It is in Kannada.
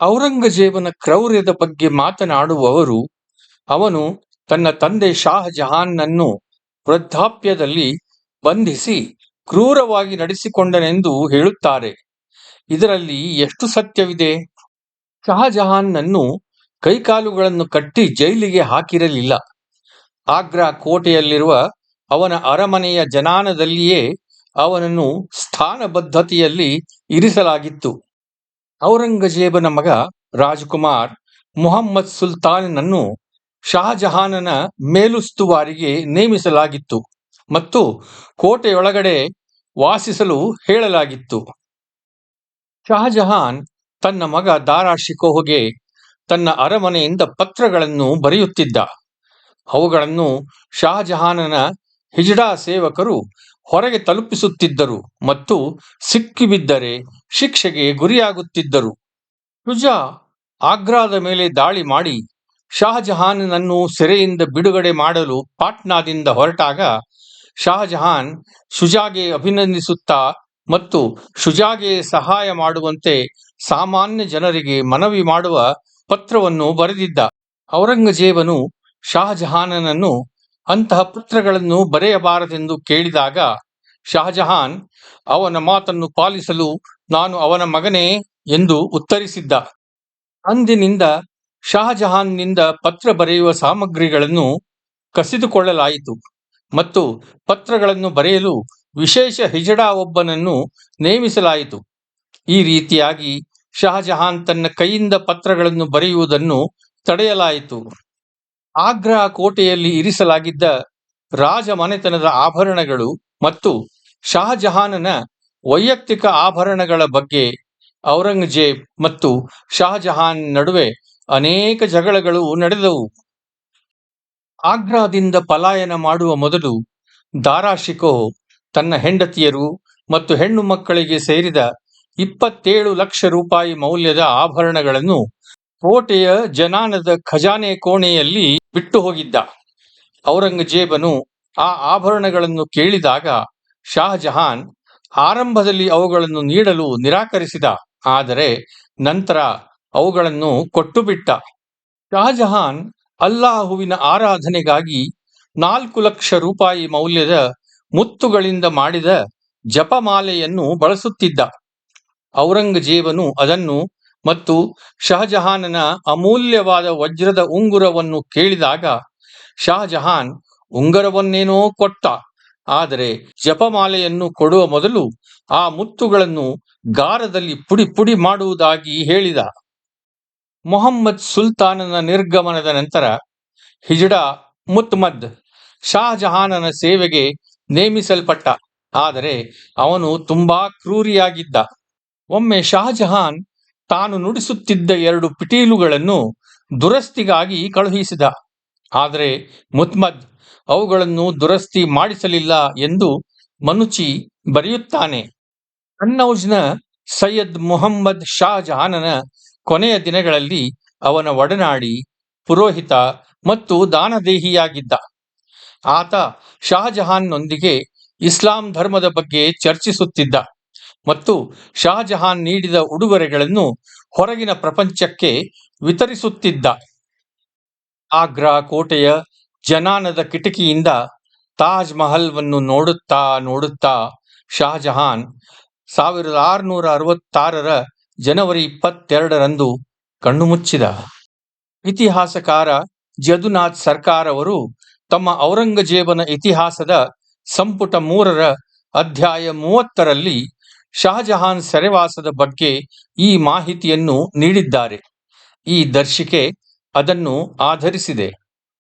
ಔರಂಗಜೇಬನ ಕ್ರೌರ್ಯದ ಬಗ್ಗೆ ಮಾತನಾಡುವವರು, ಅವನು ತನ್ನ ತಂದೆ ಶಾಹಜಹಾನ್ ಜಹಾನ್ನನ್ನು ವೃದ್ಧಾಪ್ಯದಲ್ಲಿ ಬಂಧಿಸಿ ಕ್ರೂರವಾಗಿ ನಡೆಸಿಕೊಂಡನೆಂದು ಹೇಳುತ್ತಾರೆ. ಇದರಲ್ಲಿ ಎಷ್ಟು ಸತ್ಯವಿದೆ? ಶಹಜಹಾನ್ನನ್ನು ಕೈಕಾಲುಗಳನ್ನು ಕಟ್ಟಿ ಜೈಲಿಗೆ ಹಾಕಿರಲಿಲ್ಲ. ಆಗ್ರಾ ಕೋಟೆಯಲ್ಲಿರುವ ಅವನ ಅರಮನೆಯ ಜನಾನದಲ್ಲಿಯೇ ಅವನನ್ನು ಸ್ಥಾನಬದ್ಧತೆಯಲ್ಲಿ ಇರಿಸಲಾಗಿತ್ತು. ಔರಂಗಜೇಬನ ಮಗ ರಾಜಕುಮಾರ್ ಮುಹಮ್ಮದ್ ಸುಲ್ತಾನನನ್ನು ಶಹಜಹಾನನ ಮೇಲುಸ್ತುವಾರಿಗೆ ನೇಮಿಸಲಾಗಿತ್ತು ಮತ್ತು ಕೋಟೆಯೊಳಗಡೆ ವಾಸಿಸಲು ಹೇಳಲಾಗಿತ್ತು. ಶಹಜಹಾನ್ ತನ್ನ ಮಗ ದಾರಾ ಶಿಕೋಹಗೆ ತನ್ನ ಅರಮನೆಯಿಂದ ಪತ್ರಗಳನ್ನು ಬರೆಯುತ್ತಿದ್ದ. ಅವುಗಳನ್ನು ಶಹಜಹಾನನ ಹಿಜಡಾ ಸೇವಕರು ಹೊರಗೆ ತಲುಪಿಸುತ್ತಿದ್ದರು ಮತ್ತು ಸಿಕ್ಕಿಬಿದ್ದರೆ ಶಿಕ್ಷೆಗೆ ಗುರಿಯಾಗುತ್ತಿದ್ದರು. ಶುಜಾ ಆಗ್ರಾದ ಮೇಲೆ ದಾಳಿ ಮಾಡಿ ಶಾಹಜಹಾನನನ್ನು ಸೆರೆಯಿಂದ ಬಿಡುಗಡೆ ಮಾಡಲು ಪಾಟ್ನಾದಿಂದ ಹೊರಟಾಗ ಶಾಹಜಹಾನ್ ಶುಜಾಗೆ ಅಭಿನಂದಿಸುತ್ತಾ ಮತ್ತು ಶುಜಾಗೆ ಸಹಾಯ ಮಾಡುವಂತೆ ಸಾಮಾನ್ಯ ಜನರಿಗೆ ಮನವಿ ಮಾಡುವ ಪತ್ರವನ್ನು ಬರೆದಿದ್ದ. ಔರಂಗಜೇಬನು ಶಹಜಹಾನನನ್ನು ಅಂತಹ ಪುತ್ರಗಳನ್ನು ಬರೆಯಬಾರದೆಂದು ಕೇಳಿದಾಗ ಶಹಜಹಾನ್ ಅವನ ಮಾತನ್ನು ಪಾಲಿಸಲು ನಾನು ಅವನ ಮಗನೇ ಎಂದು ಉತ್ತರಿಸಿದ್ದ. ಅಂದಿನಿಂದ ಶಹಜಹಾನ್ನಿಂದ ಪತ್ರ ಬರೆಯುವ ಸಾಮಗ್ರಿಗಳನ್ನು ಕಸಿದುಕೊಳ್ಳಲಾಯಿತು ಮತ್ತು ಪತ್ರಗಳನ್ನು ಬರೆಯಲು ವಿಶೇಷ ಹಿಜಡಾ ಒಬ್ಬನನ್ನು ನೇಮಿಸಲಾಯಿತು. ಈ ರೀತಿಯಾಗಿ ಶಹಜಹಾನ್ ತನ್ನ ಕೈಯಿಂದ ಪತ್ರಗಳನ್ನು ಬರೆಯುವುದನ್ನು ತಡೆಯಲಾಯಿತು. ಆಗ್ರಾ ಕೋಟೆಯಲ್ಲಿ ಇರಿಸಲಾಗಿದ್ದ ರಾಜಮನೆತನದ ಆಭರಣಗಳು ಮತ್ತು ಶಹಜಹಾನನ ವೈಯಕ್ತಿಕ ಆಭರಣಗಳ ಬಗ್ಗೆ ಔರಂಗಜೇಬ್ ಮತ್ತು ಶಹಜಹಾನ್ ನಡುವೆ ಅನೇಕ ಜಗಳಗಳು ನಡೆದವು. ಆಗ್ರಾದಿಂದ ಪಲಾಯನ ಮಾಡುವ ಮೊದಲು ದಾರಾ ಶಿಕೋ ತನ್ನ ಹೆಂಡತಿಯರು ಮತ್ತು ಹೆಣ್ಣು ಮಕ್ಕಳಿಗೆ ಸೇರಿದ ಇಪ್ಪತ್ತೇಳು ಲಕ್ಷ ರೂಪಾಯಿ ಮೌಲ್ಯದ ಆಭರಣಗಳನ್ನು ಕೋಟೆಯ ಜನಾನದ ಖಜಾನೆ ಕೋಣೆಯಲ್ಲಿ ಬಿಟ್ಟು ಹೋಗಿದ್ದ. ಔರಂಗಜೇಬನು ಆ ಆಭರಣಗಳನ್ನು ಕೇಳಿದಾಗ ಶಾಹಜಹಾನ್ ಆರಂಭದಲ್ಲಿ ಅವುಗಳನ್ನು ನೀಡಲು ನಿರಾಕರಿಸಿದ. ಆದರೆ ನಂತರ ಅವುಗಳನ್ನು ಕೊಟ್ಟು ಬಿಟ್ಟ ಶಾಹಜಹಾನ್ ಅಲ್ಲಾಹುವಿನ ಆರಾಧನೆಗಾಗಿ ನಾಲ್ಕು ಲಕ್ಷ ರೂಪಾಯಿ ಮೌಲ್ಯದ ಮುತ್ತುಗಳಿಂದ ಮಾಡಿದ ಜಪಮಾಲೆಯನ್ನು ಬಳಸುತ್ತಿದ್ದ. ಔರಂಗಜೇಬನು ಅದನ್ನು ಮತ್ತು ಶಹಜಹಾನನ ಅಮೂಲ್ಯವಾದ ವಜ್ರದ ಉಂಗುರವನ್ನು ಕೇಳಿದಾಗ ಶಹಜಹಾನ್ ಉಂಗುರವನ್ನೇನೋ ಕೊಟ್ಟ, ಆದರೆ ಜಪಮಾಲೆಯನ್ನು ಕೊಡುವ ಮೊದಲು ಆ ಮುತ್ತುಗಳನ್ನು ಗಾರದಲ್ಲಿ ಪುಡಿ ಪುಡಿ ಮಾಡುವುದಾಗಿ ಹೇಳಿದ. ಮೊಹಮ್ಮದ್ ಸುಲ್ತಾನನ ನಿರ್ಗಮನದ ನಂತರ ಹಿಜಡಾ ಮುತ್ಮದ್ ಶಾಹಜಹಾನನ ಸೇವೆಗೆ ನೇಮಿಸಲ್ಪಟ್ಟ, ಆದರೆ ಅವನು ತುಂಬಾ ಕ್ರೂರಿಯಾಗಿದ್ದ. ಒಮ್ಮೆ ಶಹಜಹಾನ್ ತಾನು ನುಡಿಸುತ್ತಿದ್ದ ಎರಡು ಪಿಟೀಲುಗಳನ್ನು ದುರಸ್ತಿಗಾಗಿ ಕಳುಹಿಸಿದ. ಆದರೆ ಮುತ್ಮದ್, ಅವುಗಳನ್ನು ದುರಸ್ತಿ ಮಾಡಿಸಲಿಲ್ಲ ಎಂದು ಮನುಚಿ ಬರೆಯುತ್ತಾನೆ. ಕನ್ನೌಜ್ನ ಸೈಯದ್ ಮುಹಮ್ಮದ್ ಶಹಜಹಾನನ ಕೊನೆಯ ದಿನಗಳಲ್ಲಿ ಅವನ ಒಡನಾಡಿ ಪುರೋಹಿತ ಮತ್ತು ದಾನದೇಹಿಯಾಗಿದ್ದ. ಆತ ಶಹಜಹಾನ್ನೊಂದಿಗೆ ಇಸ್ಲಾಂ ಧರ್ಮದ ಬಗ್ಗೆ ಚರ್ಚಿಸುತ್ತಿದ್ದ. ಮತ್ತು ಶಾಜಹಾನ್ ನೀಡಿದ ಉಡುಗೊರೆಗಳನ್ನು ಹೊರಗಿನ ಪ್ರಪಂಚಕ್ಕೆ ವಿತರಿಸುತ್ತಿದ್ದ. ಆಗ್ರಾ ಕೋಟೆಯ ಜನಾನದ ಕಿಟಕಿಯಿಂದ ತಾಜ್ ಮಹಲ್ವನ್ನು ನೋಡುತ್ತಾ ನೋಡುತ್ತಾ ಶಾಜಹಾನ್ ಸಾವಿರದ ಆರುನೂರ ಅರವತ್ತಾರರ ಜನವರಿ ಇಪ್ಪತ್ತೆರಡರಂದು ಕಣ್ಣು ಮುಚ್ಚಿದ. ಇತಿಹಾಸಕಾರ ಜದುನಾಥ್ ಸರ್ಕಾರ್ ಅವರು ತಮ್ಮ ಔರಂಗಜೇಬನ ಇತಿಹಾಸದ ಸಂಪುಟ ಮೂರರ ಅಧ್ಯಾಯ ಮೂವತ್ತರಲ್ಲಿ ಶಹಜಹಾನ್ ಸೆರೆವಾಸದ ಬಗ್ಗೆ ಈ ಮಾಹಿತಿಯನ್ನು ನೀಡಿದ್ದಾರೆ. ಈ ದರ್ಶಿಕೆ ಅದನ್ನು ಆಧರಿಸಿದೆ.